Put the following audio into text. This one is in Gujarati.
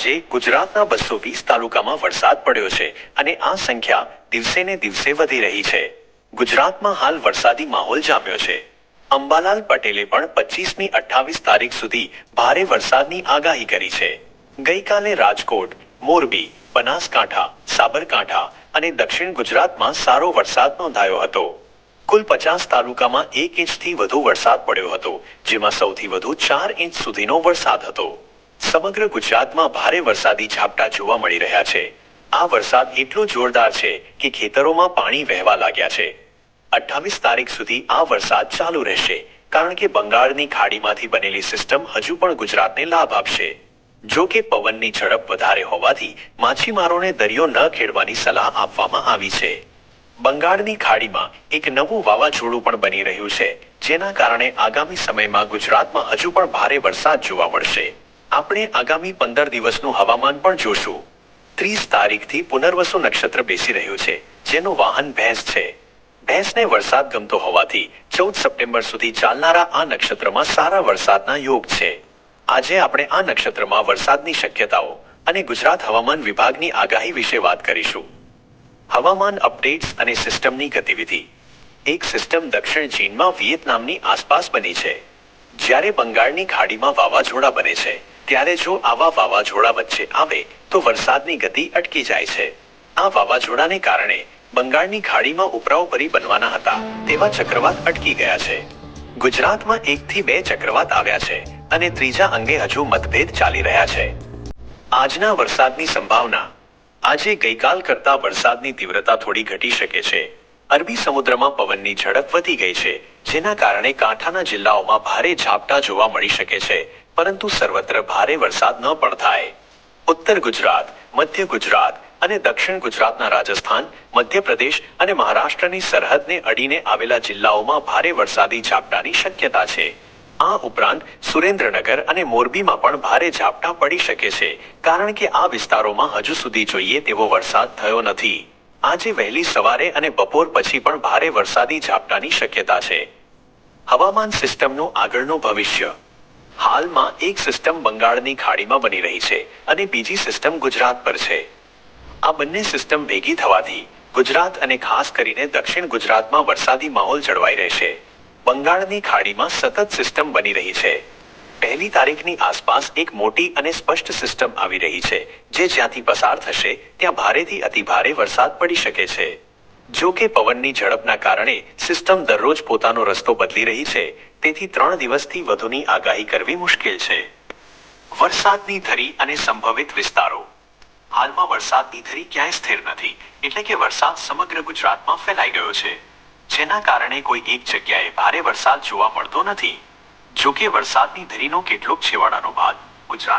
આજે ગુજરાતના બસો વીસ તાલુકામાં વરસાદ પડ્યો છે અને આ સંખ્યા દિવસે ને દિવસે વધી રહી છે. ગુજરાતમાં હાલ વરસાદી માહોલ જામ્યો છે. અંબાલાલ પટેલે પણ પચીસમી અઠ્ઠાવીસ તારીખ સુધી ભારે વરસાદની આગાહી કરી છે. ગઈકાલે રાજકોટ, મોરબી, બનાસકાંઠા, સાબરકાંઠા અને દક્ષિણ ગુજરાતમાં સારો વરસાદ નોંધાયો હતો. કુલ પચાસ તાલુકામાં એક ઇંચથી વધુ વરસાદ પડ્યો હતો, જેમાં સૌથી વધુ ચાર ઇંચ સુધીનો વરસાદ હતો. સમગ્ર ગુજરાતમાં ભારે વરસાદી ઝાપટા જોવા મળી રહ્યા છે. આ વરસાદ એટલો જોરદાર છે કે ખેતરોમાં પાણી વહેવા લાગ્યા છે. અઠ્ઠાવીસ તારીખ સુધી આ વરસાદ ચાલુ રહેશે, કારણ કે બંગાળની ખાડીમાંથી બનેલી સિસ્ટમ હજુ પણ ગુજરાતને લાભ આપશે. જો કે પવનની ઝડપ વધારે હોવાથી માછીમારોને દરિયો ન ખેડવાની સલાહ આપવામાં આવી છે. બંગાળની ખાડીમાં એક નવું વાવાઝોડું પણ બની રહ્યું છે, જેના કારણે આગામી સમયમાં ગુજરાતમાં હજુ પણ ભારે વરસાદ જોવા મળશે. આપણે આગામી પંદર દિવસનું હવામાન પણ જોશું. ત્રીસ તારીખથી પુનર્વસુ નક્ષત્ર બેસી રહ્યું છે, જેનું વાહન ભેંસ છે. ભેંસને વરસાદ ગમતો હોવાથી ચૌદ સપ્ટેમ્બર સુધી ચાલનારા આ નક્ષત્રમાં સારા વરસાદના યોગ છે. આજે આપણે આ નક્ષત્રમાં વરસાદની શક્યતાઓ અને ગુજરાત હવામાન વિભાગની આગાહી વિશે વાત કરીશું. હવામાન અપડેટ્સ અને સિસ્ટમની ગતિવિધિ. એક સિસ્ટમ દક્ષિણ ચીનમાં વિયેતનામની આસપાસ બની છે. જ્યારે બંગાળની ખાડીમાં વાવાઝોડા બને છે. ત્યારે જો આવા વાવાઝોડા વચ્ચે આવે, તો વરસાદની ગતિ અટકી જાય છે. આ વાવાઝોડાને કારણે બંગાળની ખાડીમાં ઉપરાઓ પરી બનવાના હતા. તેવા ચક્રવાત અટકી ગયા છે. ગુજરાતમાં એક થી બે ચક્રવાત આવ્યા છે અને ત્રીજા અંગે હજુ મતભેદ ચાલી રહ્યા છે. આજના વરસાદની સંભાવના. આજે ગઈકાલ કરતા વરસાદની તીવ્રતા થોડી ઘટી શકે છે. અરબી સમુદ્રમાં પવનની ઝડપ વધી ગઈ છે. જેના કારણે કાંઠાના જિલ્લાઓમાં ભારે ઝાપટા જોવા મળી શકે છે, પરંતુ સર્વત્ર ભારે વરસાદ ન પણ થાય. ઉત્તર ગુજરાત, મધ્ય ગુજરાત અને દક્ષિણ ગુજરાતના રાજસ્થાન, મધ્યપ્રદેશ અને મહારાષ્ટ્રની સરહદને અડીને આવેલા જિલ્લાઓમાં ભારે વરસાદી ઝાપટાની શક્યતા છે. આ ઉપરાંત સુરેન્દ્રનગર અને મોરબીમાં પણ ભારે ઝાપટા પડી શકે છે, કારણ કે આ વિસ્તારોમાં હજુ સુધી જોઈએ તેવો વરસાદ થયો નથી. આજે વહેલી સવારે અને બપોર પછી પણ ભારે વરસાદી ઝાપટાની શક્યતા છે. હવામાન સિસ્ટમનું આગળનું ભવિષ્ય. હાલમાં એક સિસ્ટમ બંગાળની ખાડીમાં બની રહી છે અને બીજી સિસ્ટમ ગુજરાત પર છે. આ બંને સિસ્ટમ ભેગી થવાથી ગુજરાત અને ખાસ કરીને દક્ષિણ ગુજરાતમાં વરસાદી માહોલ જળવાઈ રહેશે. બંગાળની ખાડીમાં સતત સિસ્ટમ બની રહી છે. પહેલી તારીખની આસપાસ એક મોટી અને સ્પષ્ટ સિસ્ટમ આવી રહી છે, જે જ્યાંથી પસાર થશે, ત્યાં ભારેથી અતિભારે વરસાદ પડી શકે છે. જો કે પવનની ઝડપના કારણે સિસ્ટમ દરરોજ પોતાનો રસ્તો બદલી રહી છે, તેથી ત્રણ દિવસથી વધુની આગાહી કરવી મુશ્કેલ છે. વરસાદની ધરી અને સંભવિત વિસ્તારો. હાલમાં વરસાદની ધરી ક્યાંય સ્થિર નથી, એટલે કે વરસાદ સમગ્ર ગુજરાતમાં ફેલાઈ ગયો છે. જેના કારણે કોઈ એક જગ્યાએ ભારે વરસાદ જોવા મળતો નથી. જો કે વરસાદની ધરીનો કેટલોક છેવાડાનો ભાગ ગુજરાત